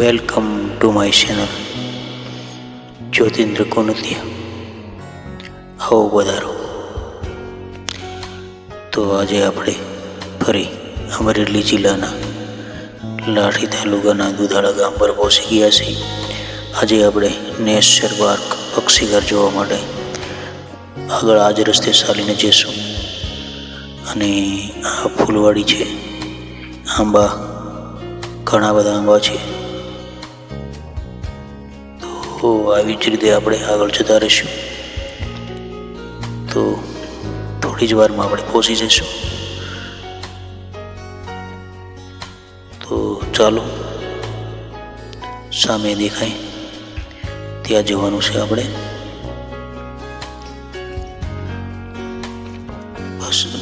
Welcome to my channel Jyotindra Kontiya આવો વધારો તો આજે આપણે ફરી અમરેલી જિલ્લાના લાઠી તાલુકાના દુધાળા ગામ પર પહોંચી ગયા છીએ. આજે આપણે નેશર પાર્ક પક્ષીઘર જોવા માટે આગળ આજ રસ્તે ચાલીને જઈશું. અને આ ફૂલવાડી છે, આંબા, ઘણા બધા આંબા છે. તો આવી જ રીતે આપણે આગળ જતા રહીશું. તો થોડી જ વારમાં આપણે પહોંચી જઈશું. તો ચાલો, સામે દેખાય. ત્યાં જવાનું છે આપણે.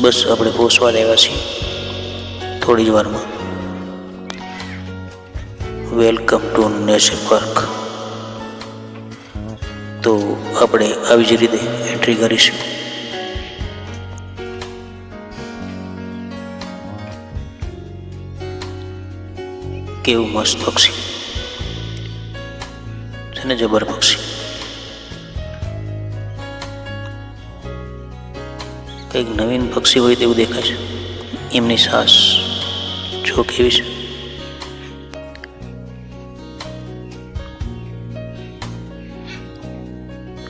બસ આપણે પહોંચવા લેવા છીએ. થોડી જ વારમાં. વેલકમ ટુ નેશનલ પાર્ક તો આપણે આવી જ રીતે એન્ટ્રી કરીશું. કેવું મસ્ત પક્ષી. છે ને જબર પક્ષી. કંઈક નવીન પક્ષી હોય તેવું દેખાય છે એમની સાસ જો કેવી છે?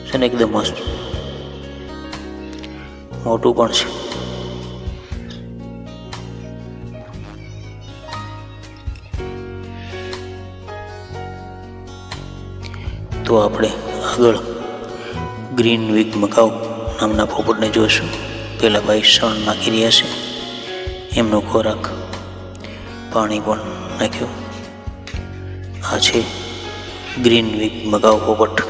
છે એકદમ મસ્ત. મોટું પણ છે. તો આપણે આગળ ગ્રીન વિક મકાઉ નામના પોપટને જોઈશું. પેલા ભાઈ શણ નાખી રહ્યા છે એમનો ખોરાક પાણી પણ નાખ્યું. આ છે ગ્રીન વિક મગાવ પોપટ.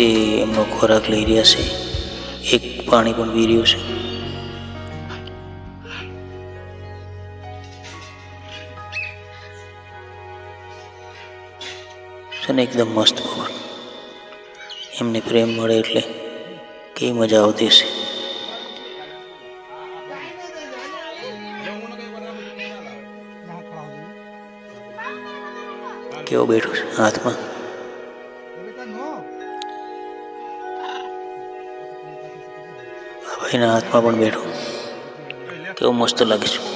એ એમનો ખોરાક લઈ રહ્યા છે. એક પાણી પણ પી રહ્યું છે. છે ને એકદમ મસ્ત ખબર. એમને પ્રેમ મળે એટલે કેવી મજા આવતી હશે. કેવો બેઠો છે હાથમાં? ભાઈના હાથમાં પણ બેઠો. કેવો મસ્ત લાગે છે.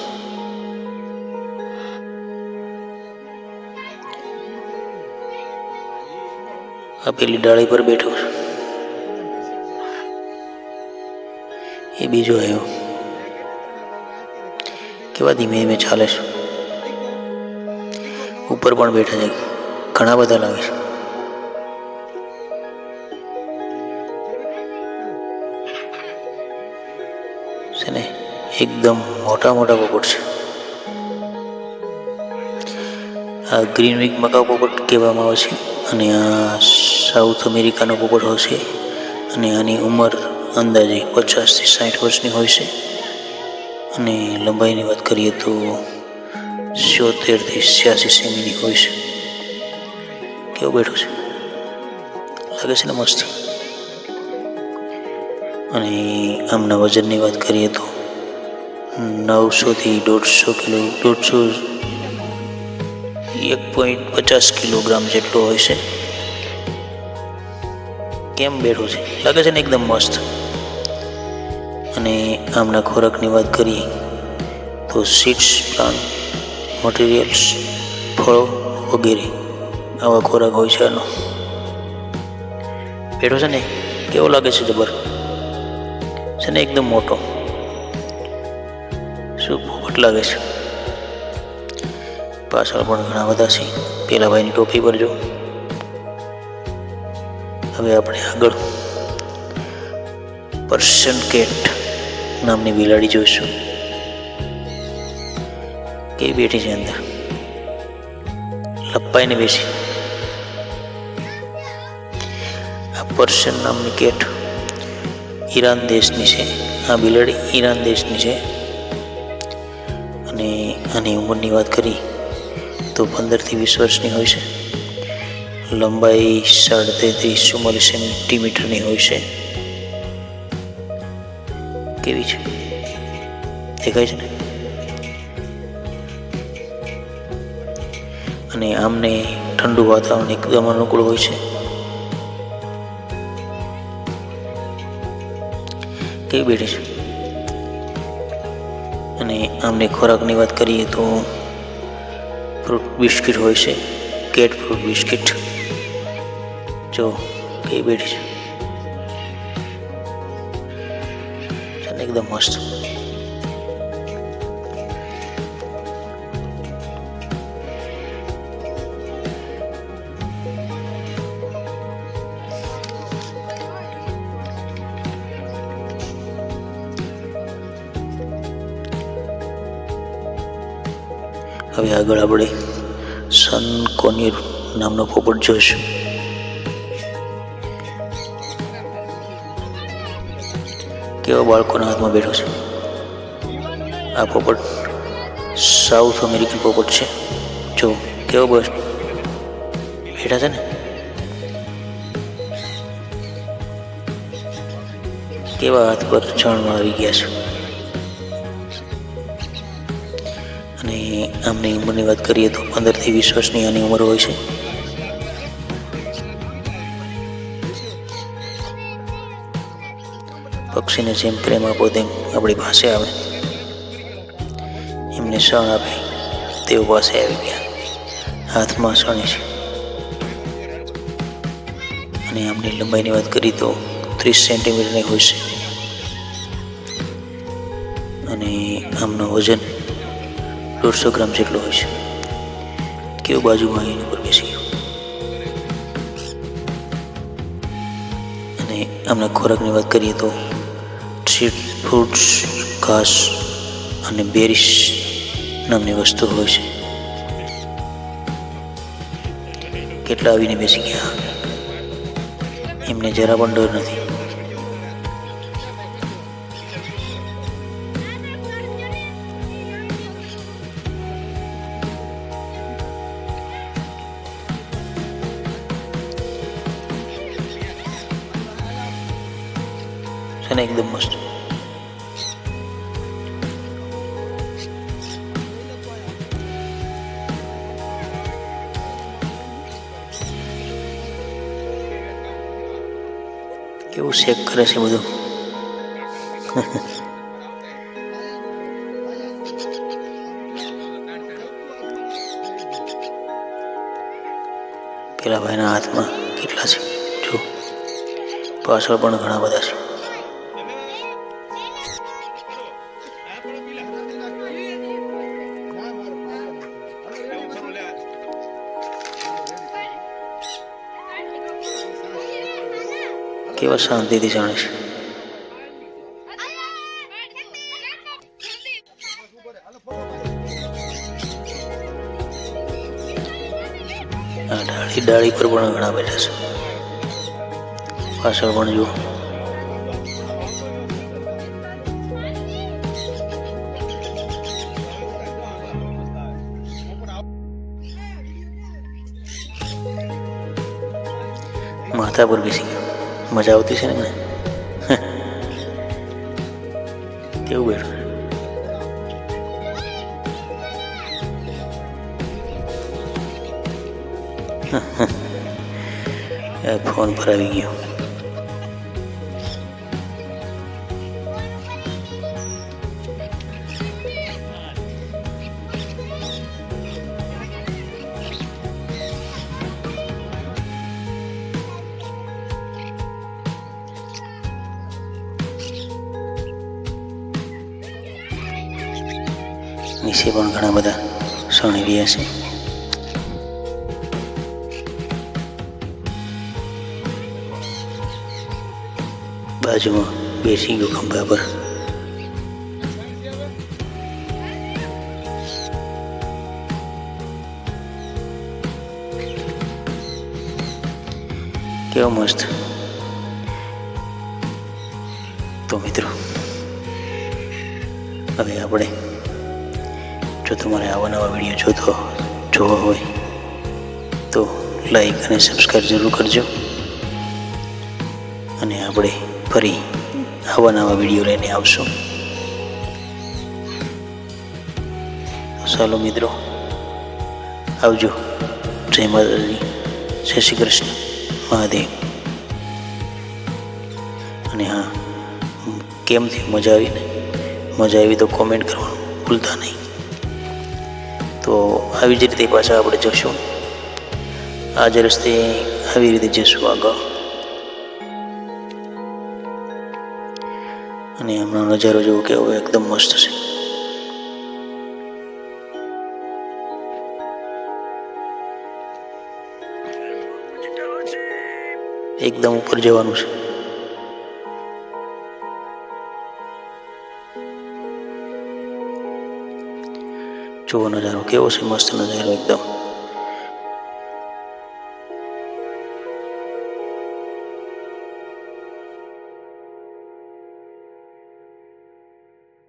પેલી ડાળી પર બેઠો છું. એ બીજો આવ્યો. કેવા ધીમે ધીમે ચાલે છે. ઉપર પણ બેઠા છે. ઘણા બધા લાગે છે. છે ને, એકદમ મોટા મોટા પોપટ છે. આ ગ્રીન વિક મકા પોપટ કહેવામાં આવે છે. અને આ સાઉથ અમેરિકાનો હોય છે અને આની ઉંમર અંદાજે પચાસથી સાઠ વર્ષની હોય છે. અને લંબાઈની વાત કરીએ તો સિત્તેરથી છ્યાસી સેમીની હોય છે. કેવું બેઠું છે? લાગે છે ને મસ્ત? અને આમના વજનની વાત કરીએ તો નવસોથી દોઢસો કિલો, દોઢસો એક પોઈન્ટ પચાસ કિલોગ્રામ જેટલો હોય છે. કેમ બેઠો છે? લાગે છે ને એકદમ મસ્ત. અને આમના ખોરાકની વાત કરીએ, તો સીડ્સ પ્લાન્ટ મટીરિયલ્સ ફળો વગેરે આવા ખોરાક હોય છે આનો. બેઠો છે ને? કેવો લાગે છે જબર? છે ને એકદમ મોટો. શું પોપટ લાગે છે? પાછળ પણ ઘણા બધા છે. પેલા ભાઈની ટોપી પર જો. હવે આપણે આગળ પર્શિયન કેટ નામની બિલાડી જોઈશું. કે બેઠી છે અંદર? લપાઈને બેસી. આ પર્શિયન નામની કેટ ઈરાન દેશની છે. આ બિલાડી ઈરાન દેશની છે. અને આની ઉંમરની વાત કરી તો પંદરથી વીસ વર્ષની હોય છે. લંબાઈ સાડા તેત્રીસ ચુમ્માલીસ સેન્ટીમીટરની હોય છે. કેવી છે? દેખાય છે ને? અને આમને ઠંડુ વાતાવરણ એકદમ અનુકૂળ હોય છે. કેવી બેઠી છે? અને આમને ખોરાકની વાત કરીએ તો ફ્રૂટ બિસ્કિટ હોય છે. કેટ ફ્રૂટ બિસ્કિટ જો કેવી બેઠી છે છે ને એકદમ મસ્ત હવે આગળ આપણે સન કોન્યુર નામનો પોપટ જોઈશું કેવા બાળકોના હાથમાં બેઠો છે? આ પોપટ સાઉથ અમેરિકન પોપટ છે. જો, કેવો બસ બેઠા છે ને? કેવા હાથ પર ચણમાં આવી ગયા છે? અને આમની ઉંમરની વાત કરીએ તો પંદરથી વીસ વર્ષની આની ઉંમર હોય છે. પક્ષીને જેમ પ્રેમ આપો તેમ આપણી પાસે આવે. એમને શણ આપે. તેઓ પાસે આવી ગયા. હાથમાં શણ છે. અને આમની લંબાઈની વાત કરીએ તો ત્રીસ સેન્ટીમીટરની હોય છે. અને આમનું વજન દોઢસો ગ્રામ જેટલો હોય છે. કેવું બાજુમાં એની ઉપર બેસી અને આમના ખોરાકની વાત કરીએ તો સ્ટ્રીટ ફ્રૂટ્સ ઘાસ અને બેરીસ નામની વસ્તુ હોય છે. કેટલા આવીને બેસી ગયા? એમને જરા પણ ડર નથી. છે એકદમ મસ્ત. કેવું શેક કરે છે બધું? પેલા ભાઈના હાથમાં કેટલા છે? જો, પાછળ પણ ઘણા બધા છે. કેવા શાંતિથી જાણે છે. ડાળી ડાળી પર પણ ઘણા બેઠા છે. પાછળ પણ જુઓ. માથા પર બેસી ગયો. મજા આવતી છે ને કેવું બેઠું ફોન પર આવી ગયો. નીચે પણ ઘણા બધા શણી રહ્યા છે. બાજુમાં બેસી ગયો ખંભા પર. કેવો મસ્ત. તો મિત્રો, હવે આપણે જો તમારે આવા નવા વીડિયો જોતો જોવા હોય, તો લાઈક અને સબસ્ક્રાઈબ જરૂર કરજો. અને આપણે ફરી આવા નવા વીડિયો લઈને આવશું. ચાલો મિત્રો, આવજો. જય માતાજી. જય શ્રી કૃષ્ણ. મહાદેવ. અને હા, કેમ થયું મજા આવી ને? મજા આવી તો કોમેન્ટ કરવાનું ભૂલતા નહીં. તો આવી જ રીતે પાછા આપણે જશું આ જ રસ્તે આવી રીતે જશું આગળ. અને હમણાં નજારો જેવો કેવો એકદમ મસ્ત છે. એકદમ ઉપર જવાનું છે. જુઓ નજારો કેવો છે મસ્ત નજારો એકદમ.